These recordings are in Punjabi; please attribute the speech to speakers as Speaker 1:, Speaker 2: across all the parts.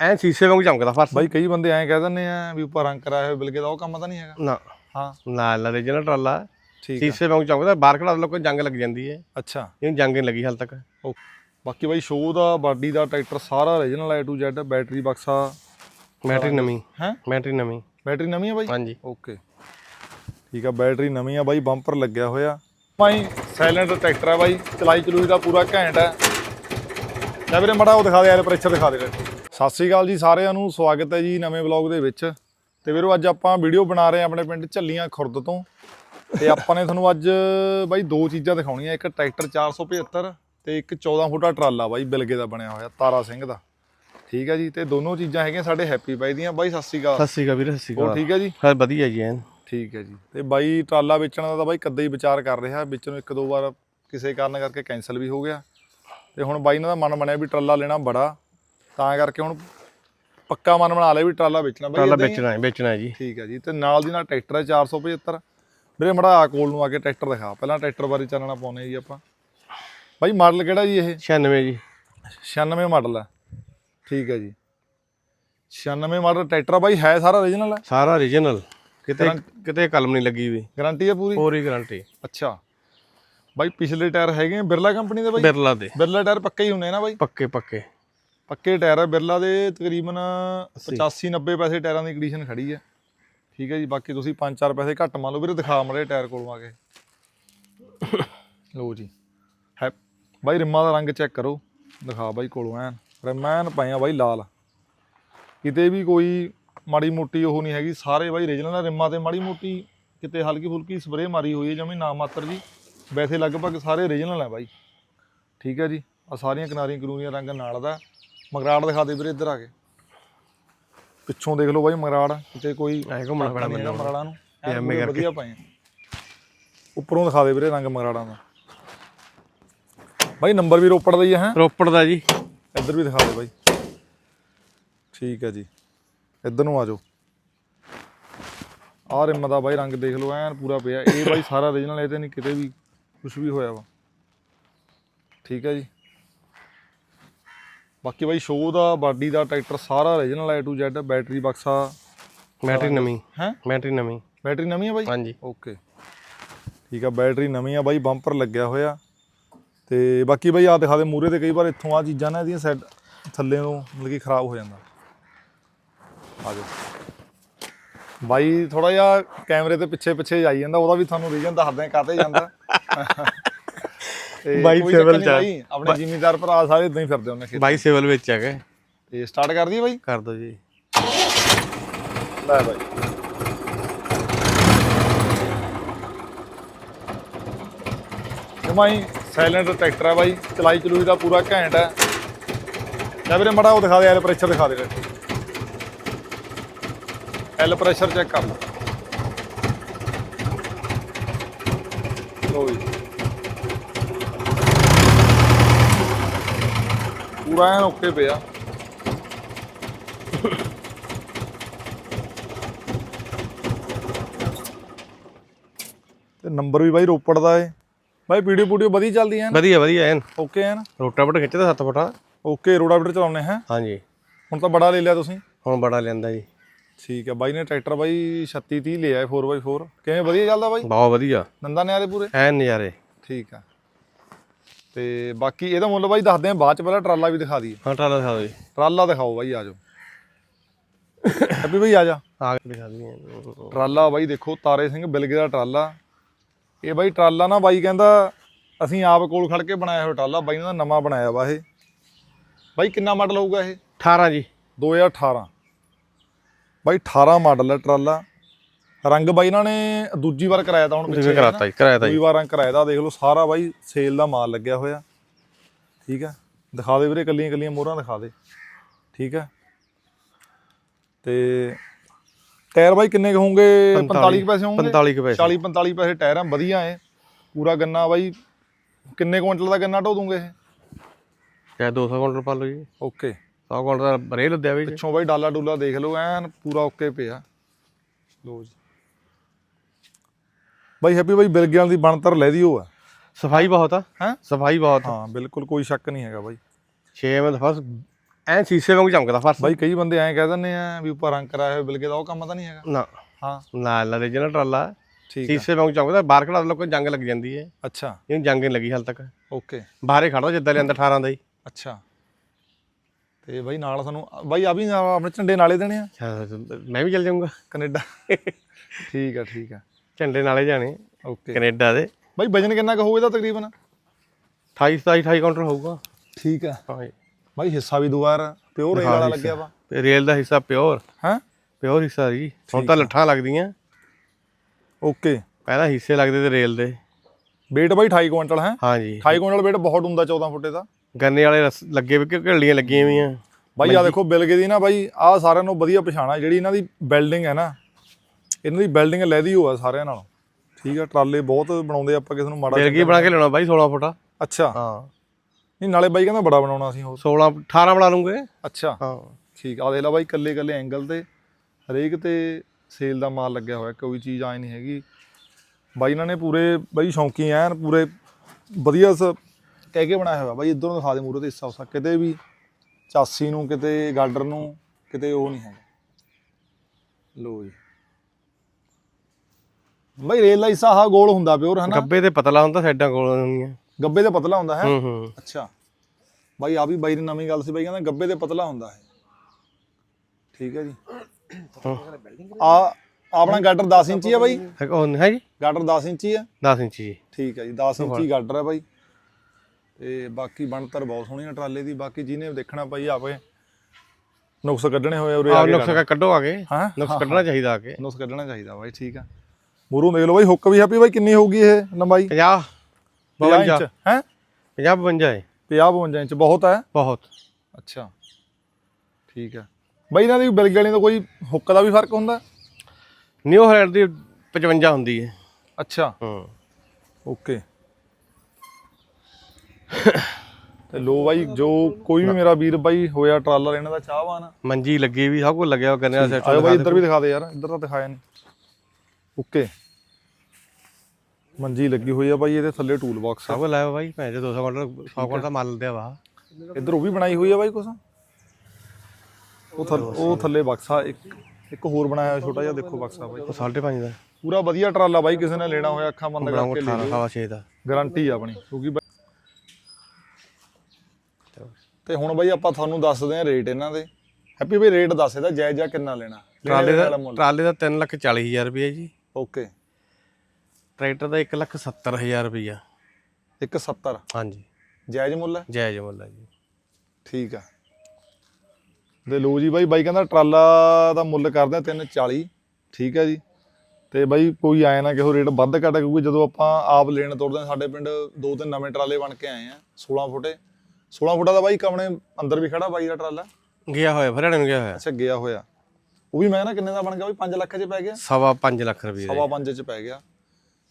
Speaker 1: ਐਨ ਸੀਸੇ ਵਾਂਗ ਚਮਕਦਾ ਫਰਸ਼।
Speaker 2: ਬਾਈ ਕਈ ਬੰਦੇ ਐਂ ਕਹਿ ਦਿੰਦੇ ਆ ਵੀ ਉੱਪਰ ਰੰਗ ਕਰਾਇਆ ਹੋਇਆ ਬਿਲਗੇ ਦਾ ਉਹ ਕੰਮ ਤਾਂ ਨਹੀਂ ਹੈਗਾ।
Speaker 1: ਨਾ।
Speaker 2: ਹਾਂ।
Speaker 1: ਨਾ ਨਾ ਰੀਜਨਲ ਟਰਾਲਾ।
Speaker 2: ਠੀਕ ਆ।
Speaker 1: ਸੀਸੇ ਵਾਂਗ ਚਮਕਦਾ ਬਾਹਰ ਖੜਾ ਲੋਕਾਂ ਜੰਗ ਲੱਗ ਜਾਂਦੀ ਹੈ।
Speaker 2: ਅੱਛਾ।
Speaker 1: ਇਹਨੂੰ ਜੰਗ ਨਹੀਂ ਲੱਗੀ ਹਾਲ ਤੱਕ।
Speaker 2: ਬਾਕੀ ਬਾਈ ਸ਼ੋਅ ਦਾ ਬਾਡੀ ਦਾ ਟਰੈਕਟਰ ਸਾਰਾ original A to Z battery Buxa
Speaker 1: battery ਨਵੀਂ।
Speaker 2: ਹੈ?
Speaker 1: ਬੈਟਰੀ ਨਵੀਂ।
Speaker 2: ਬੈਟਰੀ ਨਵੀਂ ਹੈ ਬਾਈ?
Speaker 1: ਹਾਂਜੀ।
Speaker 2: ਓਕੇ ਠੀਕ ਆ ਬੈਟਰੀ ਨਵੀਂ ਆ ਬਾਈ ਬੰਪਰ ਲੱਗਿਆ ਹੋਇਆ। ਬਾਈ ਸਾਇਲੈਂਟ ਟਰੈਕਟਰ ਆ ਬਾਈ ਚਲਾਈ ਚਲੂਈ ਦਾ ਪੂਰਾ ਘੈਂਟ ਹੈ ਲੈ ਵੀਰੇ ਮੜਾ ਉਹ ਦਿਖਾ ਦੇ ਯਾਰ ਪ੍ਰੈਸ਼ਰ ਦਿਖਾ ਦੇ ਸਤਿ ਸ੍ਰੀ ਅਕਾਲ ਜੀ ਸਾਰਿਆਂ ਨੂੰ ਸਵਾਗਤ ਹੈ ਜੀ ਨਵੇਂ ਵਲੌਗ ਦੇ ਵਿੱਚ। ਤੇ ਵੀਰੋ ਅੱਜ ਆਪਾਂ ਵੀਡੀਓ ਬਣਾ ਰਹੇ ਹਾਂ ਆਪਣੇ ਪਿੰਡ ਝੱਲੀਆਂ ਖੁਰਦ ਤੋਂ। ਤੇ ਆਪਾਂ ਨੇ ਤੁਹਾਨੂੰ ਅੱਜ ਬਾਈ ਦੋ ਚੀਜ਼ਾਂ ਦਿਖਾਉਣੀਆਂ ਇੱਕ ਟਰੈਕਟਰ 475 ਤੇ ਇੱਕ 14 ਫੁੱਟਾ ਟਰਾਲਾ ਬਾਈ ਬਿਲਗੇ ਦਾ ਬਣਿਆ ਹੋਇਆ ਤਾਰਾ ਸਿੰਘ ਦਾ। ਠੀਕ ਹੈ ਜੀ ਤੇ ਦੋਨੋਂ ਚੀਜ਼ਾਂ ਹੈਗੀਆਂ ਸਾਡੇ ਹੈਪੀ ਬਾਈ ਦੀਆਂ। ਬਾਈ ਸਤਿ ਸ੍ਰੀ ਅਕਾਲ।
Speaker 1: ਸਤਿ ਸ਼੍ਰੀ ਅਕਾਲ ਵੀਰੇ ਸਤਿ ਸ਼੍ਰੀ ਅਕਾਲ।
Speaker 2: ਠੀਕ ਹੈ ਜੀ?
Speaker 1: ਹਾਂ ਵਧੀਆ ਜੀ ਐਨ।
Speaker 2: ਠੀਕ ਹੈ ਜੀ। ਤੇ ਬਾਈ ਟਰਾਲਾ ਵੇਚਣ ਦਾ ਤਾਂ ਬਾਈ ਕਦੇ ਹੀ ਵਿਚਾਰ ਕਰ ਰਿਹਾ। ਵਿੱਚ ਨੂੰ ਇੱਕ ਦੋ ਵਾਰ ਕਿਸੇ ਕਾਰਨ ਕਰਕੇ ਕੈਨਸਲ ਵੀ ਹੋ ਗਿਆ। ਤੇ ਹੁਣ ਬਾਈ ਇਹਨਾਂ ਦਾ ਮਨ ਬਣਿਆ ਵੀ ਟਰਾਲਾ ਲੈਣਾ ਬੜਾ। ਤਾਂ ਕਰਕੇ ਹੁਣ ਪੱਕਾ ਮਨ ਬਣਾ ਲਿਆ ਵੀ ਟਰਾਲਾ ਵੇਚਣਾ। ਬਾਈ
Speaker 1: ਟਰਾਲਾ? ਵੇਚਣਾ ਹੈ ਵੇਚਣਾ ਹੈ ਜੀ।
Speaker 2: ਠੀਕ ਹੈ ਜੀ ਤੇ ਨਾਲ ਦੀ ਨਾਲ ਟਰੈਕਟਰ ਹੈ 475 ਵੀਰੇ ਮੜਾ ਆ ਕੋਲ ਨੂੰ ਆ ਕੇ ਟਰੈਕਟਰ ਦਿਖਾ। ਪਹਿਲਾਂ ਟਰੈਕਟਰ ਬਾਰੇ ਚਾਨਣਾ ਪਾਉਨੇ ਜੀ ਆਪਾਂ। ਬਾਈ ਮਾਡਲ ਕਿਹੜਾ ਜੀ ਇਹ?
Speaker 1: 96 ਜੀ।
Speaker 2: 96 ਮਾਡਲ ਹੈ। ਠੀਕ ਹੈ ਜੀ। 96 ਮਾਡਲ ਟਰੈਕਟਰ ਬਾਈ ਹੈ ਸਾਰਾ ਓਰੀਜਨਲ ਹੈ?
Speaker 1: ਸਾਰਾ ਰੀਜਨਲ ਕਿਤੇ ਕਿਤੇ ਕਲਮ ਨਹੀਂ ਲੱਗੀ ਵੀ।
Speaker 2: ਗਾਰੰਟੀ ਹੈ ਪੂਰੀ?
Speaker 1: ਪੂਰੀ ਗਾਰੰਟੀ
Speaker 2: ਅੱਛਾ। ਬਾਈ ਪਿਛਲੇ ਟਾਇਰ ਹੈਗੇ ਆ ਬਿਰਲਾ ਕੰਪਨੀ ਦੇ ਬਾਈ?
Speaker 1: ਬਿਰਲਾ ਦੇ।
Speaker 2: ਬਿਰਲਾ ਟਾਇਰ ਪੱਕੇ ਹੀ ਹੁੰਦੇ ਨਾ ਬਾਈ?
Speaker 1: ਪੱਕੇ ਪੱਕੇ।
Speaker 2: ਪੱਕੇ ਟਾਇਰ ਆ ਬਿਰਲਾ ਦੇ ਤਕਰੀਬਨ 85 90 ਪੈਸੇ ਟਾਇਰਾਂ ਦੀ ਕੰਡੀਸ਼ਨ ਖੜੀ ਹੈ ਠੀਕ ਹੈ ਜੀ ਬਾਕੀ ਤੁਸੀਂ 5-4 ਪੈਸੇ ਘੱਟ ਮੰਨ ਲਓ ਵੀਰੇ ਦਿਖਾ ਮੜੇ ਟਾਇਰ ਕੋਲੋਂ ਆ ਕੇ। ਲਓ ਜੀ। ਹੈ ਬਾਈ ਰਿਮਾਂ ਦਾ ਰੰਗ ਚੈੱਕ ਕਰੋ। ਦਿਖਾ ਬਾਈ ਕੋਲੋਂ ਐਨ। ਰਿਮਾਂ ਪਏ ਆ ਬਾਈ ਲਾਲ। ਕਿਤੇ ਵੀ ਕੋਈ ਮਾੜੀ ਮੋਟੀ ਉਹ ਨਹੀਂ ਹੈਗੀ। ਸਾਰੇ ਬਾਈ ਰੀਜਨਲ ਰਿਮਾਂ ਤੇ ਮਾੜੀ ਮੋਟੀ ਕਿਤੇ ਹਲਕੀ ਫੁਲਕੀ ਸਪਰੇਅ ਮਾਰੀ ਹੋਈ ਹੈ ਜਮੀ ਨਾ ਮਾਤਰ ਜੀ। ਵੈਸੇ ਲਗਭਗ ਸਾਰੇ ਰੀਜਨਲ ਹੈ ਬਾਈ। ਠੀਕ ਹੈ ਜੀ। ਆ ਸਾਰੀਆਂ ਕਿਨਾਰੀਆਂ ਕਰੂਰੀਆਂ ਰੰਗ ਨਾਲ ਦਾ। ਮਗਰਾੜ ਦਿਖਾ ਦੇ ਵੀਰੇ ਇੱਧਰ ਆ ਕੇ। ਪਿੱਛੋਂ ਦੇਖ ਲਓ ਬਾਈ ਮਗਰਾੜ ਕਿਤੇ ਕੋਈ
Speaker 1: ਐ ਘੁੰਮਣਾ ਪੈਣਾ ਮੈਨੂੰ
Speaker 2: ਮਗਰਾੜਾਂ ਨੂੰ।
Speaker 1: ਐਵੇਂ ਕਰਕੇ।
Speaker 2: ਵਧੀਆ ਪਏ ਆ। ਉੱਪਰੋਂ ਦਿਖਾ ਦੇ ਵੀਰੇ ਰੰਗ ਮਗਰਾੜਾਂ ਦਾ। ਬਾਈ ਨੰਬਰ ਵੀ ਰੋਪੜ ਦਾ ਹੀ ਹੈ?
Speaker 1: ਰੋਪੜ ਦਾ ਜੀ।
Speaker 2: ਇੱਧਰ ਵੀ ਦਿਖਾ ਦੇ ਬਾਈ। ਠੀਕ ਹੈ ਜੀ। ਇੱਧਰ ਨੂੰ ਆ ਜਾਓ। ਆਹ ਰਿਮ ਦਾ ਬਾਈ ਰੰਗ ਦੇਖ ਲਓ ਐਨ ਪੂਰਾ ਪਿਆ। ਇਹ ਬਾਈ ਸਾਰਾ ਓਰੀਜਨਲ ਇਹ ਤੇ ਨਹੀਂ ਕਿਤੇ ਵੀ ਕੁਝ ਵੀ ਹੋਇਆ ਵਾ। ਠੀਕ ਹੈ ਜੀ। ਬਾਕੀ ਬਾਈ ਸ਼ੋਅ ਦਾ ਬਾਡੀ ਦਾ ਟਰੈਕਟਰ ਸਾਰਾ original A to Z battery Buxa
Speaker 1: battery ਨਵੀਂ।
Speaker 2: ਹੈ?
Speaker 1: ਬੈਟਰੀ ਨਵੀਂ।
Speaker 2: ਬੈਟਰੀ ਨਵੀਂ ਹੈ ਬਾਈ?
Speaker 1: ਹਾਂਜੀ।
Speaker 2: ਓਕੇ ਠੀਕ ਆ ਬੈਟਰੀ ਨਵੀਂ ਆ ਬਾਈ ਬੰਪਰ ਲੱਗਿਆ ਹੋਇਆ। ਤੇ ਬਾਕੀ ਬਾਈ ਆ ਦਿਖਾ ਦੇ ਮੂਰੇ ਤੇ ਕਈ ਵਾਰ ਇੱਥੋਂ ਆ ਚੀਜ਼ਾਂ ਨਾ ਇਹਦੀਆਂ ਸਾਈਡ ਥੱਲੇ ਨੂੰ ਮਤਲਬ ਕਿ ਖਰਾਬ ਹੋ ਜਾਂਦਾ। ਆ ਜਾਓ। ਬਾਈ ਥੋੜਾ ਜਿਹਾ ਕੈਮਰੇ ਤੇ ਪਿੱਛੇ ਪਿੱਛੇ ਜਾਈ ਜਾਂਦਾ ਉਹਦਾ ਵੀ ਤੁਹਾਨੂੰ ਰੀਜਨ ਦੱਸਦੇ ਕਾਤੇ ਜਾਂਦਾ।
Speaker 1: ਬਾਈ
Speaker 2: ਕੋਈ ਚੱਕਰ
Speaker 1: ਸਿਵਲ
Speaker 2: ਨੀ
Speaker 1: ਚ ਆ।
Speaker 2: ਬਾਈ, ਆਪਣੇ ਜ਼ਿਮੀਦਾਰ ਭਰਾ ਸਾਰੇ ਇਦਾਂ ਹੀ ਫਿਰਦੇ ਹੁੰਦੇ ਖੇਤ
Speaker 1: ਬਾਈ ਸਿਵਲ ਵਿੱਚ ਆ ਗਏ
Speaker 2: ਤੇ ਸਟਾਰਟ ਕਰ ਦਈਏ ਬਾਈ?
Speaker 1: ਕਰ ਦੋ ਜੀ।
Speaker 2: ਲੈ ਬਾਈ। ਜਮਾਈ ਸਾਇਲੈਂਟ ਟਰੈਕਟਰ ਹੈ ਬਾਈ। ਚਲਾਈ ਚਲੂਈ ਦਾ ਪੂਰਾ ਘੈਂਟ ਹੈ ਲੈ ਵੀਰੇ ਮੜਾ ਉਹ ਦਿਖਾ ਦੇ ਯਾਰ ਪ੍ਰੈਸ਼ਰ ਦਿਖਾ ਦੇ ਐਲ ਪ੍ਰੈਸ਼ਰ ਚੈੱਕ ਕਰ ਲਓ ਲਓ ਜੀ। ਪੂਰਾ ਐਨ ਓਕੇ ਪਿਆ ਤੇ ਨੰਬਰ ਵੀ ਬਾਈ ਰੋਪੜ ਦਾ ਏ। ਬਾਈ ਵੀਡੀਓ ਵੀਡੀਓ ਵਧੀਆ ਚੱਲਦੀ ਐ
Speaker 1: ਵਧੀਆ ਵਧੀਆ ਐਨ।
Speaker 2: ਓਕੇ ਐਨ?
Speaker 1: ਰੋਟਾਵਟ ਖਿੱਚਦਾ 7 ਫੁੱਟਾ
Speaker 2: ਓਕੇ ਰੋਡਾਵੀਟਰ ਚਲਾਉਣੇ ਹੈ?
Speaker 1: ਹਾਂਜੀ।
Speaker 2: ਹੁਣ ਤਾਂ ਬੜਾ ਲੈ ਲਿਆ ਤੁਸੀਂ?
Speaker 1: ਹੁਣ ਬੜਾ ਲੈਂਦਾ ਜੀ।
Speaker 2: ਠੀਕ ਹੈ ਬਾਈ ਨੇ ਟਰੈਕਟਰ ਬਾਈ 36 30 ਲਿਆ ਹੈ 4x4 ਕਿਵੇਂ ਵਧੀਆ ਚੱਲਦਾ ਬਾਈ?
Speaker 1: ਬਹੁਤ ਵਧੀਆ।
Speaker 2: ਨੰਦਾ ਨਿਆਰੇ ਪੂਰੇ?
Speaker 1: ਐਨ ਨਜ਼ਾਰੇ
Speaker 2: ਠੀਕ ਆ। ਤੇ ਬਾਕੀ ਇਹਦਾ ਮੁੱਲ ਬਾਈ ਦੱਸਦੇ ਆ ਬਾਅਦ ਚ ਪਹਿਲਾਂ ਟਰਾਲਾ ਵੀ ਦਿਖਾ ਦਈਏ।
Speaker 1: ਹਾਂ ਟਰਾਲਾ ਦਿਖਾ ਦਿਓ ਜੀ।
Speaker 2: ਟਰਾਲਾ ਦਿਖਾਓ ਬਾਈ ਆ ਜਾਓ। ਹੈਪੀ ਬਾਈ ਆ ਜਾ।
Speaker 1: ਆ ਕੇ ਦਿਖਾ ਦਈਏ।
Speaker 2: ਟਰਾਲਾ ਬਾਈ ਦੇਖੋ ਤਾਰੇ ਸਿੰਘ ਬਿਲਗੇ ਦਾ ਟਰਾਲਾ। ਇਹ ਬਾਈ ਟਰਾਲਾ ਨਾ ਬਾਈ ਕਹਿੰਦਾ ਅਸੀਂ ਆਪ ਕੋਲ ਖੜ ਕੇ ਬਣਾਇਆ ਹੋਇਆ ਟਰਾਲਾ ਬਾਈ ਨੇ ਤਾਂ ਨਵਾਂ ਬਣਾਇਆ ਵਾ ਇਹ। ਬਾਈ ਕਿੰਨਾ ਮਾਡਲ ਹੋਊਗਾ ਇਹ?
Speaker 1: 18 ਜੀ।
Speaker 2: 2018 ਬਾਈ 18 ਮਾਡਲ ਹੈ ਟਰਾਲਾ। ਰੰਗ ਬਾਈ ਇਹਨਾਂ ਨੇ ਦੂਜੀ ਵਾਰ ਕਰਾਇਆ ਤਾਂ ਹੁਣ ਪਿੱਛੇ
Speaker 1: ਕਰਾਤਾ ਜੀ ਕਰਾਇਆ ਤਾਂ
Speaker 2: ਦੂਜੀ
Speaker 1: ਜੀ
Speaker 2: ਵਾਰ ਰੰਗ ਕਰਾਇਆ ਤਾਂ ਦੇਖ ਲਓ ਸਾਰਾ ਬਾਈ ਸੇਲ ਦਾ ਮਾਲ ਲੱਗਿਆ ਹੋਇਆ। ਠੀਕ ਹੈ? ਦਿਖਾ ਦੇ ਵੀਰੇ ਕੱਲੀਆਂ ਕੱਲੀਆਂ ਮੋਹਰਾਂ ਦਿਖਾ ਦੇ। ਠੀਕ ਹੈ? ਤੇ ਟਾਇਰ ਬਾਈ ਕਿੰਨੇ ਕੁ ਹੋਣਗੇ? 45 ਕੁ ਪੈਸੇ ਹੋਣਗੇ?
Speaker 1: 45 ਕੁ ਪੈਸੇ।
Speaker 2: 40 45 ਪੈਸੇ ਟਾਇਰ ਆ ਵਧੀਆ ਏ ਪੂਰਾ ਗੰਨਾ ਬਾਈ ਕਿੰਨੇ ਕੁਇੰਟਲ ਦਾ ਗੰਨਾ ਢੋ ਦੂੰਗੇ ਇਹ?
Speaker 1: ਚਾਹੇ 200 ਕਾਊਂਟਰ ਪਾ ਲਓ ਜੀ।
Speaker 2: ਓਕੇ।
Speaker 1: 100 ਕਾਊਂਟਰ ਦਾ ਰੇ ਲੱਦਿਆ ਵੀ। ਜੀ
Speaker 2: ਪਿੱਛੋਂ ਬਾਈ ਡਾਲਾ ਡੂਲਾ ਦੇਖ ਲਓ ਐਨ ਪੂਰਾ ਓਕੇ ਪਿਆ। ਲੋ ਜੀ। ਬਾਈ ਹੈਪੀ ਬਾਈ ਬਿਲਗਿਆਂ ਦੀ ਬਣਤਰ ਲੈ ਦਿਓ ਆ।
Speaker 1: ਸਫ਼ਾਈ ਬਹੁਤ ਆ।
Speaker 2: ਹੈ?
Speaker 1: ਸਫ਼ਾਈ ਬਹੁਤ
Speaker 2: ਹਾਂ ਬਿਲਕੁਲ ਕੋਈ ਸ਼ੱਕ ਨਹੀਂ ਹੈਗਾ ਬਾਈ।
Speaker 1: 6 ਐਮ ਦਾ ਫਸ ਐ ਸੀਸੇ ਵਾਂਗੂ ਚਮਕਦਾ ਫਰਸ਼
Speaker 2: ਬਾਈ ਕਈ ਬੰਦੇ ਐਂ ਕਹਿ ਦਿੰਦੇ ਆ ਵੀ ਉੱਪਰ ਰੰਗ ਕਰਾਇਆ ਹੋਇਆ ਬਿਲਗੇ ਦਾ ਉਹ ਕੰਮ ਤਾਂ ਨਹੀਂ ਹੈਗਾ।
Speaker 1: ਨਾ।
Speaker 2: ਹਾਂ।
Speaker 1: ਨਾਲ ਨਾਲ original ਟਰਾਲਾ।
Speaker 2: ਠੀਕ
Speaker 1: ਸੀਸੇ ਵਾਂਗੂ ਚਮਕਦਾ ਬਾਹਰ ਖੜਾ ਲੋਕਾਂ ਜੰਗ ਲੱਗ ਜਾਂਦੀ ਹੈ।
Speaker 2: ਅੱਛਾ।
Speaker 1: ਇਹਨੂੰ ਜੰਗ ਨਹੀਂ ਲੱਗੀ ਹਾਲ ਤੱਕ।
Speaker 2: ਓਕੇ।
Speaker 1: ਬਾਹਰੇ ਖੜਾ ਜਿੱਦਾਂ ਲਿਆਂਦਾ 18 ਦਾ ਹੀ।
Speaker 2: ਅੱਛਾ। ਤੇ ਬਾਈ ਨਾਲ ਸਾਨੂੰ ਬਾਈ ਆ ਵੀ ਆਪਣੇ ਝੰਡੇ ਨਾਲੇ ਦੇਣੇ ਆ?
Speaker 1: ਮੈਂ ਵੀ ਚੱਲ ਜਾਊਂਗਾ।
Speaker 2: ਕੈਨੇਡਾ। ਠੀਕ ਆ ਠੀਕ ਆ।
Speaker 1: ਝੰਡੇ ਨਾਲੇ ਜਾਣੇ
Speaker 2: ਓਕੇ
Speaker 1: ਕੈਨੇਡਾ ਦੇ।
Speaker 2: ਬਾਈ ਵਜਨ ਕਿੰਨਾ ਕੁ ਹੋਊ ਇਹਦਾ ਤਕਰੀਬਨ?
Speaker 1: 28 27 28 ਕਾਊਂਟਰ ਹੋਊਗਾ।
Speaker 2: ਠੀਕ ਆ।
Speaker 1: ਹਾਂ
Speaker 2: ਬਾਈ ਹਿੱਸਾ ਵੀ ਦੁਆਰ ਪਿਓਰ ਰੇਲ ਵਾਲਾ ਲੱਗਿਆ ਵਾ।
Speaker 1: ਤੇ ਰੇਲ ਦਾ ਹਿੱਸਾ ਪਿਓਰ
Speaker 2: ਹੈ?
Speaker 1: ਪਿਓਰ ਹਿੱਸਾ ਜੀ। ਹੁਣ ਤਾਂ ਲੱਠਾਂ ਲੱਗਦੀਆਂ।
Speaker 2: ਓਕੇ
Speaker 1: ਪਹਿਲਾਂ ਹਿੱਸੇ ਲੱਗਦੇ ਤੇ ਰੇਲ ਦੇ।
Speaker 2: weight ਬਾਈ 28 ਕੁਇੰਟਲ ਹੈ?
Speaker 1: ਹਾਂ ਜੀ।
Speaker 2: 28 ਕੁਇੰਟਲ weight ਬਹੁਤ ਹੁੰਦਾ 14 ਫੁੱਟੇ ਦਾ
Speaker 1: ਗੰਨੇ ਵਾਲੇ ਲੱਗੇ ਵੀ ਕਿ ਘੜੀਆਂ ਲੱਗੀਆਂ ਵੀਆਂ
Speaker 2: ਬਾਈ ਆ ਦੇਖੋ ਬਿਲਗੇ ਦੀ ਨਾ ਬਾਈ ਆ ਸਾਰਿਆਂ ਨੂੰ ਵਧੀਆ ਪਛਾਣਾ। ਜਿਹੜੀ ਇਹਨਾਂ ਦੀ ਬਿਲਡਿੰਗ ਹੈ ਨਾ ਇਹਨਾਂ ਦੀ ਬਿਲਡਿੰਗ ਲੈਦੀ ਹੋਆ ਸਾਰਿਆਂ ਨਾਲੋਂ। ਠੀਕ ਆ ਟਰਾਲੇ ਬਹੁਤ ਬਣਾਉਂਦੇ ਆਪਾਂ ਕਿਸੇ ਨੂੰ ਮਾੜਾ
Speaker 1: ਬੇਲਗੀ ਬਣਾ ਕੇ ਲੈਣਾ ਬਾਈ 16 ਫੁੱਟਾ।
Speaker 2: ਅੱਛਾ।
Speaker 1: ਹਾਂ।
Speaker 2: ਨਹੀਂ ਨਾਲੇ ਬਾਈ ਕਹਿੰਦਾ ਬੜਾ ਬਣਾਉਣਾ ਸੀ ਹੋਰ
Speaker 1: 16 18 ਬਣਾ ਲੂੰਗੇ
Speaker 2: ਅੱਛਾ।
Speaker 1: ਹਾਂ।
Speaker 2: ਠੀਕ ਆ ਦੇਖ ਲਾ ਬਾਈ ਕੱਲੇ ਕੱਲੇ ਐਂਗਲ ਤੇ ਹਰੇਕ ਤੇ ਸੇਲ ਦਾ ਮਾਲ ਲੱਗਿਆ ਹੋਇਆ ਕੋਈ ਚੀਜ਼ ਆਏ ਨਹੀਂ ਹੈਗੀ। ਬਾਈ ਇਹਨਾਂ ਨੇ ਪੂਰੇ ਬਾਈ ਸ਼ੌਂਕੀ ਐਨ ਪੂਰੇ ਵਧੀਆ ਕਹਿ ਕੇ ਬਣਾਇਆ ਹੋਇਆ। ਬਾਈ ਇਧਰੋਂ ਦਿਖਾ ਦੇ ਮੂਰੇ ਤੇ ਹਿੱਸਾ ਉਸਾ ਕਿਤੇ ਵੀ ਚਾਸੀ ਨੂੰ ਕਿਤੇ ਗਾਡਰ ਨੂੰ ਕਿਤੇ ਉਹ ਨਹੀਂ ਹੈਗਾ। ਲੋ ਜੀ। ਬਾਈ ਰੇਲ ਦਾ ਹਿੱਸਾ ਆਹ ਗੋਲ ਹੁੰਦਾ ਪਿਓਰ ਹਨਾ?
Speaker 1: ਗੱਬੇ ਤੇ ਪਤਲਾ ਹੁੰਦਾ ਸਾਈਡਾਂ ਕੋਲ ਹੁੰਦੀਆਂ।
Speaker 2: ਗੱਬੇ ਤੇ ਪਤਲਾ ਹੁੰਦਾ ਹੈ?
Speaker 1: ਹੂੰ ਹੂੰ।
Speaker 2: ਅੱਛਾ। ਬਾਈ ਆ ਵੀ ਬਾਈ ਦੀ ਨਵੀਂ ਗੱਲ ਸੀ ਬਾਈ ਕਹਿੰਦਾ ਗੱਬੇ ਤੇ ਪਤਲਾ ਹੁੰਦਾ ਹੈ ਠੀਕ ਹੈ ਜੀ। ਆ ਆਪਣਾ ਗਾਡਰ 10 ਇੰਚੀ ਆ ਬਾਈ।
Speaker 1: ਹੈ ਉਹ ਹੈ ਜੀ
Speaker 2: ਗਾਡਰ 10 ਇੰਚੀ ਆ।
Speaker 1: 10 ਇੰਚੀ ਜੀ।
Speaker 2: ਠੀਕ ਹੈ ਜੀ 10 ਇੰਚੀ ਗਾਡਰ ਹੈ ਬਾਈ। ਤੇ ਬਾਕੀ ਬਣਤਰ ਬਹੁਤ ਸੋਹਣੀ ਆ ਟਰਾਲੇ ਦੀ ਬਾਕੀ ਜਿਹਨੇ ਦੇਖਣਾ ਪਈ ਆਵੇ ਨੁਕਸ ਕੱਢਣੇ ਹੋਏ ਉਰੇ ਆ ਕੇ
Speaker 1: ਨੁਕਸ ਕੱਢੋ ਆ ਕੇ।
Speaker 2: ਹਾਂ?
Speaker 1: ਨੁਕਸ ਕੱਢਣਾ ਚਾਹੀਦਾ ਆ ਕੇ।
Speaker 2: ਨੁਕਸ ਕੱਢਣਾ ਚਾਹੀਦਾ ਬਾਈ ਠੀਕ ਆ। ਮੂਰੋਂ ਦੇਖ ਲਓ ਬਾਈ ਹੁੱਕ ਵੀ ਹੈਪੀ ਬਾਈ ਕਿੰਨੀ ਹੋਊਗੀ ਇਹ ਲੰਬਾਈ?
Speaker 1: 50
Speaker 2: 50
Speaker 1: 52
Speaker 2: ਇੰਚ ਹੈ?
Speaker 1: 50 52 ਹੈ
Speaker 2: 50 52 ਇੰਚ ਬਹੁਤ ਹੈ
Speaker 1: ਬਹੁਤ।
Speaker 2: ਅੱਛਾ। ਠੀਕ ਹੈ ਬਾਈ ਇਹਨਾਂ ਦੀ ਬਿਲਗ ਵਾਲੀ ਦਾ ਕੋਈ ਹੁੱਕ ਦਾ ਵੀ ਫ਼ਰਕ ਹੁੰਦਾ?
Speaker 1: ਨਿਊ ਹੈਡ ਦੀ 55 ਹੁੰਦੀ ਹੈ
Speaker 2: ਅੱਛਾ।
Speaker 1: ਹੂੰ।
Speaker 2: ਓਕੇ। ਤੇ ਲੋ ਬਾਈ ਜੋ ਕੋਈ ਵੀ ਮੇਰਾ ਵੀਰ ਬਾਈ ਹੋਇਆ ਟਰਾਲਾ ਲੈਣ ਦਾ ਚਾਹਵਾਨ
Speaker 1: ਮੰਜੀ ਲੱਗੀ ਵੀ ਸਭ ਕੁਝ ਲੱਗਿਆ ਦਾ ਸੈਟ
Speaker 2: ਆਇਓ ਬਾਈ ਇੱਧਰ ਵੀ ਦਿਖਾ ਦੇ ਯਾਰ ਇੱਧਰ ਤਾਂ ਦਿਖਾਇਆ ਨਹੀਂ। ਓਕੇ। ਮੰਜੀ ਲੱਗੀ ਹੋਈ ਆ ਬਾਈ ਇਹਦੇ ਥੱਲੇ ਟੂਲ ਬਾਕਸ ਆ।
Speaker 1: ਸਭ ਲਾਇਆ ਬਾਈ ਭੈਣ ਦੇ 200 ਕੁਇੰਟਲ 100 ਕੁਇੰਟਲ ਦਾ ਮਾਲ ਦਿਆ ਵਾ।
Speaker 2: ਇੱਧਰ ਉਹ ਵੀ ਬਣਾਈ ਹੋਈ ਆ ਬਾਈ ਕੁਛ। ਉਹ ਥੱਲੇ ਉਹ ਥੱਲੇ ਬਕਸਾ ਇੱਕ ਇੱਕ ਹੋਰ ਬਣਾਇਆ ਹੋਇਆ ਛੋਟਾ ਜਿਹਾ ਦੇਖੋ ਬਕਸਾ ਬਾਈ।
Speaker 1: ਉਹ 5.5 ਦਾ।
Speaker 2: ਪੂਰਾ ਵਧੀਆ ਟਰਾਲਾ ਬਾਈ ਕਿਸੇ ਨੇ ਲੈਣਾ ਹੋਇਆ ਅੱਖਾਂ ਬੰਦ ਕਰਕੇ ਲੈ
Speaker 1: 18 ਸਵਾ 6 ਦਾ।
Speaker 2: ਗਾਰੰਟੀ ਆ ਆਪਣੀ ਕਿਉਂਕਿ ਬਾਈ- ਤੇ ਹੁਣ ਬਾਈ ਆਪਾਂ ਤੁਹਾਨੂੰ ਦੱਸਦੇ ਆ ਰੇਟ ਇਹਨਾਂ ਦੇ। ਹੈਪੀ ਬਾਈ ਰੇਟ ਦੱਸ ਇਹਦਾ ਜਾਇਜ਼ ਜਾਂ ਕਿੰਨਾ ਲੈਣਾ।
Speaker 1: ਟਰਾਲੇ ਦਾ ਟਰਾਲੇ ਦਾ 3 ਲੱਖ 40 ਹਜ਼ਾਰ ਰੁਪਏ ਜੀ।
Speaker 2: ਓਕੇ
Speaker 1: ਟਰੈਕਟਰ ਦਾ 1 ਲੱਖ 70 ਹਜ਼ਾਰ ਰੁਪਇਆ
Speaker 2: 170
Speaker 1: ਹਾਂਜੀ।
Speaker 2: ਜਾਇਜ਼ ਮੁੱਲ ਹੈ?
Speaker 1: ਜਾਇਜ਼ ਮੁੱਲ ਹੈ ਜੀ।
Speaker 2: ਠੀਕ ਆ। ਦੇ ਲੋ ਜੀ ਬਾਈ ਬਾਈ ਕਹਿੰਦਾ ਟਰਾਲਾ ਦਾ ਮੁੱਲ ਕਰਦੇ ਆ 340 ਠੀਕ ਹੈ ਜੀ। ਤੇ ਬਾਈ ਕੋਈ ਆਇਆ ਨਾ ਕਿਹੋ ਰੇਟ ਵੱਧ ਘੱਟ ਕਿਉਂਕਿ ਜਦੋਂ ਆਪਾਂ ਆਪ ਲੈਣ ਤੁਰਦੇ ਹਾਂ ਸਾਡੇ ਪਿੰਡ ਦੋ ਤਿੰਨ ਨਵੇਂ ਟਰਾਲੇ ਬਣ ਕੇ ਆਏ ਆ 16 ਫੁੱਟੇ। 16 ਫੁੱਟਾ ਦਾ ਬਾਈ ਕਮਣੇ ਅੰਦਰ ਵੀ ਖੜਾ ਬਾਈ ਦਾ ਟਰਾਲਾ।
Speaker 1: ਗਿਆ ਹੋਇਆ ਫਰਿਆਣੇ ਨੂੰ ਗਿਆ ਹੋਇਆ।
Speaker 2: ਅੱਛਾ ਗਿਆ ਹੋਇਆ। ਉਹ ਵੀ ਮੈਂ ਕਹਿੰਦਾ ਕਿੰਨੇ ਦਾ ਬਣ ਗਿਆ ਬਾਈ? 5 ਲੱਖ 'ਚ ਪੈ ਗਿਆ।
Speaker 1: ਸਵਾ 5 ਲੱਖ ਰੁਪਏ
Speaker 2: ਸਵਾ 5 'ਚ ਪੈ ਗਿਆ।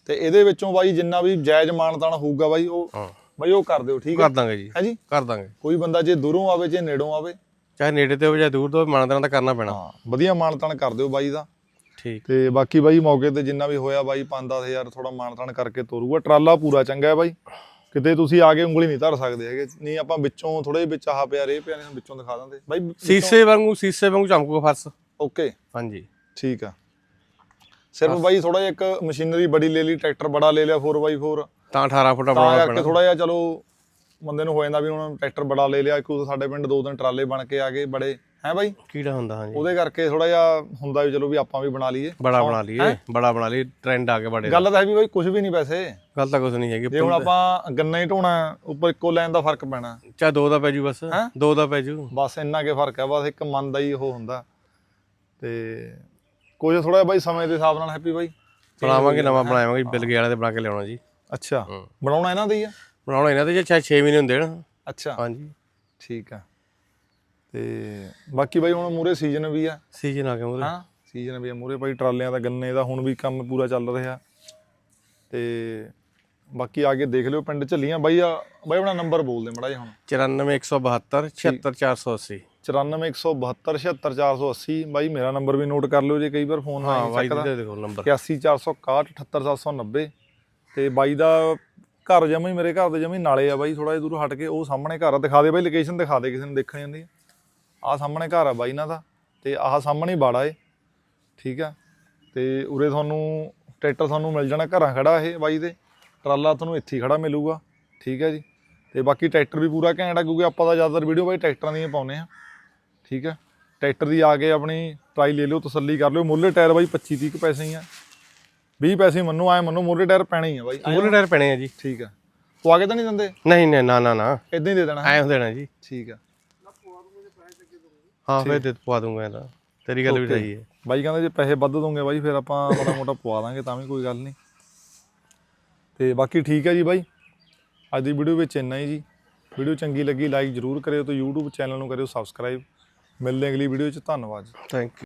Speaker 2: ਤੇ ਇਹਦੇ ਵਿੱਚੋਂ ਬਾਈ ਜਿੰਨਾ ਵੀ ਜਾਇਜ਼ ਮਾਨਤਾਨ ਹੋਊਗਾ ਬਾਈ ਉਹ
Speaker 1: ਹਾਂ।
Speaker 2: ਬਾਈ ਉਹ ਕਰ ਦਿਓ ਠੀਕ
Speaker 1: ਕਰ
Speaker 2: ਹੈ
Speaker 1: ਦਾਂਗੇ ਜੀ।
Speaker 2: ਹੈ ਜੀ?
Speaker 1: ਕਰ ਦਾਂਗੇ।
Speaker 2: ਕੋਈ ਬੰਦਾ ਜੇ ਦੂਰੋਂ ਆਵੇ ਜੇ ਨੇੜੋਂ ਆਵੇ।
Speaker 1: ਚਾਹੇ ਨੇੜੇ ਤੇ ਹੋਵੇ ਜਾਂ ਦੂਰ ਤੋਂ ਹੋਵੇ ਮਾਨਦਾਨ ਤਾਂ ਕਰਨਾ ਪੈਣਾ।
Speaker 2: ਹਾਂ ਵਧੀਆ ਮਾਨਤਾਨ ਕਰ ਦਿਓ ਬਾਈ ਦਾ।
Speaker 1: ਠੀਕ।
Speaker 2: ਤੇ ਬਾਕੀ ਬਾਈ ਮੌਕੇ ਤੇ ਜਿੰਨਾ ਵੀ ਹੋਇਆ ਬਾਈ 5-10000 ਥੋੜਾ ਮਾਨਤਾਨ ਕਰਕੇ ਤੋਰੂਗਾ। ਟਰਾਲਾ ਪੂਰਾ ਚੰਗਾ ਹੈ ਬਾਈ। ਕਿਤੇ ਤੁਸੀਂ ਆ ਕੇ ਉਂਗਲੀ ਨਹੀਂ ਧਰ ਸਕਦੇ ਹੈਗੇ। ਨਹੀਂ ਆਪਾਂ ਵਿੱਚੋਂ ਥੋੜੇ ਵਿੱਚ ਆਹ ਪਿਆ ਰੇ ਪਿਆ ਨੇ ਵਿੱਚੋਂ ਦਿਖਾ ਦਿੰਦੇ। ਬਾਈ
Speaker 1: ਸੀਸੇ ਵਾਂਗੂ ਸੀਸੇ ਵਾਂਗੂ ਚਮਕੂਗਾ ਫਰਸ਼।
Speaker 2: ਓਕੇ।
Speaker 1: ਹਾਂਜੀ।
Speaker 2: ਠੀਕ ਆ। ਸਿਰਫ ਬਾਈ ਥੋੜਾ ਜਿਹਾ ਇੱਕ ਮਸ਼ੀਨਰੀ ਬੜੀ ਲੈ ਲਈ ਟਰੈਕਟਰ ਬੜਾ ਲੈ ਲਿਆ 4x4
Speaker 1: ਤਾਂ 18 ਫੁੱਟਾ
Speaker 2: ਤਾਂ
Speaker 1: ਬਣਾਉਣਾ
Speaker 2: ਕਰਕੇ
Speaker 1: ਪੈਣਾ।
Speaker 2: ਥੋੜਾ ਜਿਹਾ ਚਲੋ ਬੰਦੇ ਨੂੰ ਹੋ ਜਾਂਦਾ ਵੀ ਹੁਣ ਟਰੈਕਟਰ ਬੜਾ ਲੈ ਲਿਆ ਇੱਕ ਸਾਡੇ ਪਿੰਡ ਦੋ ਤਿੰਨ ਟਰਾਲੇ ਬਣ ਕੇ ਆ ਗਏ ਬੜੇ। ਹੈ ਬਾਈ?
Speaker 1: ਕੀੜਾ ਹੁੰਦਾ ਹਾਂਜੀ।
Speaker 2: ਉਹਦੇ ਕਰਕੇ ਥੋੜਾ ਜਿਹਾ ਹੁੰਦਾ ਵੀ ਚਲੋ ਵੀ ਆਪਾਂ ਵੀ ਬਣਾ ਲਈਏ।
Speaker 1: ਬੜਾ ਬਣਾ ਲਈਏ ਬੜਾ ਬਣਾ ਲਈ ਟ੍ਰੈਂਡ ਆ ਕੇ ਬੜੇ। ਦਾ।
Speaker 2: ਗੱਲ ਤਾਂ ਹੈ ਵੀ ਬਾਈ ਕੁਝ ਵੀ ਨਹੀਂ ਪੈਸੇ।
Speaker 1: ਗੱਲ ਤਾਂ ਕੁਝ ਨਹੀਂ ਹੈਗੀ
Speaker 2: ਜੇ ਹੁਣ ਆਪਾਂ ਗੰਨਾ ਹੀ ਢੋਣਾ ਉੱਪਰ ਇੱਕੋ ਲਾਈਨ ਦਾ ਫ਼ਰਕ ਪੈਣਾ।
Speaker 1: ਚਾਹੇ ਦੋ ਦਾ ਪੈ ਜੂ ਬਸ
Speaker 2: ਹੈਂ?
Speaker 1: ਦੋ ਦਾ ਪੈ ਜੂ।
Speaker 2: ਬਸ ਇੰਨਾ ਕੇ ਫ਼ਰਕ ਹੈ ਬਸ ਇੱਕ ਮਨ ਦਾ ਹੀ ਉਹ ਹੁੰਦਾ। ਤੇ ਕੁਝ ਥੋੜਾ ਜਿਹਾ ਬਾਈ ਸਮੇਂ ਦੇ ਹਿਸਾਬ ਨਾਲ ਹੈਪੀ ਬਾਈ।
Speaker 1: ਬਣਾਵਾਂਗੇ ਨਵਾਂ ਬਣਾਵਾਂਗੇ ਬਿਲਗੇ ਵਾਲੇ ਦੇ ਬਣਾ ਕੇ ਲਿਆਉਣਾ ਜੀ।
Speaker 2: ਅੱਛਾ। ਬਣਾਉਣਾ ਇਹਨਾਂ ਦਾ ਹੀ ਆ?
Speaker 1: ਬਣਾਉਣਾ ਇਹਨਾਂ ਦੇ ਜੇ ਚਾਹੇ 6 ਮਹੀਨੇ ਹੁੰਦੇ ਨਾ
Speaker 2: ਅੱਛਾ।
Speaker 1: ਹਾਂਜੀ।
Speaker 2: ਠੀਕ ਆ। ਤੇ ਬਾਕੀ ਬਾਈ ਹੁਣ ਮੂਰੇ ਸੀਜ਼ਨ ਵੀ ਆ।
Speaker 1: ਸੀਜ਼ਨ ਆ ਗਿਆ ਮੂਰੇ
Speaker 2: ਹਾਂ ਸੀਜ਼ਨ ਵੀ ਆ ਮੂਰੇ ਬਾਈ ਟਰਾਲਿਆਂ ਦਾ ਗੰਨੇ ਦਾ ਹੁਣ ਵੀ ਕੰਮ ਪੂਰਾ ਚੱਲ ਰਿਹਾ। ਤੇ ਬਾਕੀ ਆ ਕੇ ਦੇਖ ਲਿਓ ਪਿੰਡ ਝੱਲੀਆਂ। ਬਾਈ ਆ ਬਾਈ ਆਪਣਾ ਨੰਬਰ ਬੋਲ ਦੇ ਮੜਾ ਜਿਹਾ ਹੁਣ।
Speaker 1: 94172 76480
Speaker 2: 9417276480 ਬਾਈ ਮੇਰਾ ਨੰਬਰ ਵੀ ਨੋਟ ਕਰ ਲਿਓ ਜੇ ਕਈ ਵਾਰ ਫੋਨ
Speaker 1: ਹਾਂ
Speaker 2: ਨਹੀਂ
Speaker 1: ਬਾਈ
Speaker 2: ਚੱਕਦਾ।
Speaker 1: ਦੇ ਦੇਖੋ ਨੰਬਰ।
Speaker 2: 81461 78790 ਤੇ ਬਾਈ ਦਾ ਘਰ ਜਮੇ ਮੇਰੇ ਘਰ ਦੇ ਜਮੇ ਨਾਲੇ ਆ ਬਾਈ ਥੋੜਾ ਜਿਹਾ ਦੂਰ ਹਟ ਕੇ ਉਹ ਸਾਹਮਣੇ ਘਰ ਆ। ਦਿਖਾ ਦੇ ਬਾਈ ਲੋਕੇਸ਼ਨ ਦਿਖਾ ਦੇ ਕਿਸੇ ਨੂੰ ਦੇਖਣ ਜਾਂਦੀ ਆ। ਆਹ ਸਾਹਮਣੇ ਘਰ ਆ ਬਾਈ ਇਹਨਾਂ ਦਾ। ਤੇ ਆਹ ਸਾਹਮਣੇ ਹੀ ਬਾੜਾ ਏ। ਠੀਕ ਆ। ਤੇ ਉਰੇ ਤੁਹਾਨੂੰ ਟਰੈਕਟਰ ਤੁਹਾਨੂੰ ਮਿਲ ਜਾਣਾ ਘਰਾਂ ਖੜਾ ਇਹ ਬਾਈ ਦੇ। ਟਰਾਲਾ ਤੁਹਾਨੂੰ ਇੱਥੇ ਹੀ ਖੜਾ ਮਿਲੂਗਾ। ਠੀਕ ਹੈ ਜੀ। ਤੇ ਬਾਕੀ ਟਰੈਕਟਰ ਵੀ ਪੂਰਾ ਘੈਂਟ ਆ ਕਿਉਂਕਿ ਆਪਾਂ ਤਾਂ ਜ਼ਿਆਦਾਤਰ ਵੀਡੀਓ ਬਾਈ ਟਰੈਕਟਰਾਂ ਦੀਆਂ ਪਾਉਨੇ ਆ ਠੀਕ ਆ ਟਰੈਕਟਰ ਦੀ ਆ ਕੇ ਆਪਣੀ ਟਰਾਈ ਲੈ ਲਿਓ ਤਸੱਲੀ ਕਰ ਲਿਓ। ਮੁੱਲੇ ਟਾਇਰ ਬਾਈ 25 30 ਪੈਸੇ ਹੀ ਆ। 20 ਪੈਸੇ ਮੰਨੂ ਆਏ ਮੰਨੂ ਮੁੱਲੇ ਟਾਇਰ ਪੈਣੇ ਹੀ ਆ ਬਾਈ।
Speaker 1: ਮੂਰੇ ਟਾਇਰ ਪੈਣੇ ਆ ਜੀ।
Speaker 2: ਠੀਕ ਆ। ਪਵਾ ਕੇ ਤਾਂ ਨਹੀਂ ਦਿੰਦੇ?
Speaker 1: ਨਹੀਂ ਨਹੀਂ ਨਾ ਨਾ ਨਾ।
Speaker 2: ਇਦਾਂ ਹੀ ਦੇ ਦੇਣਾ।
Speaker 1: ਐਂ ਦੇਣਾ ਜੀ।
Speaker 2: ਠੀਕ ਆ।
Speaker 1: ਹਾਂ ਫਿਰ ਦੇ ਪਵਾ ਦੂੰਗਾ ਇਹਦਾ ਤੇਰੀ ਗੱਲ ਵੀ ਸਹੀ ਹੈ।
Speaker 2: ਬਾਈ ਕਹਿੰਦੇ ਜੇ ਪੈਸੇ ਵੱਧ ਦੋਗੇ ਬਾਈ ਫਿਰ ਆਪਾਂ ਮਾੜਾ ਮੋਟਾ ਪਵਾ ਦਾਂਗੇ ਤਾਂ ਵੀ ਕੋਈ ਗੱਲ ਨਹੀਂ। ਤੇ ਬਾਕੀ ਠੀਕ ਹੈ ਜੀ ਬਾਈ। ਅੱਜ ਦੀ ਵੀਡੀਓ ਵਿੱਚ ਇੰਨਾ ਹੀ ਜੀ। ਵੀਡੀਓ ਚੰਗੀ ਲੱਗੀ ਲਾਈਕ ਜਰੂਰ ਕਰਿਓ ਤੇ YouTube ਚੈਨਲ ਨੂੰ ਕਰਿਓ ਸਬਸਕ੍ਰਾਈਬ ਮਿਲਦੇ ਹਾਂ ਅਗਲੀ ਵੀਡੀਓ 'ਚ ਧੰਨਵਾਦ ਜੀ।
Speaker 1: Thank you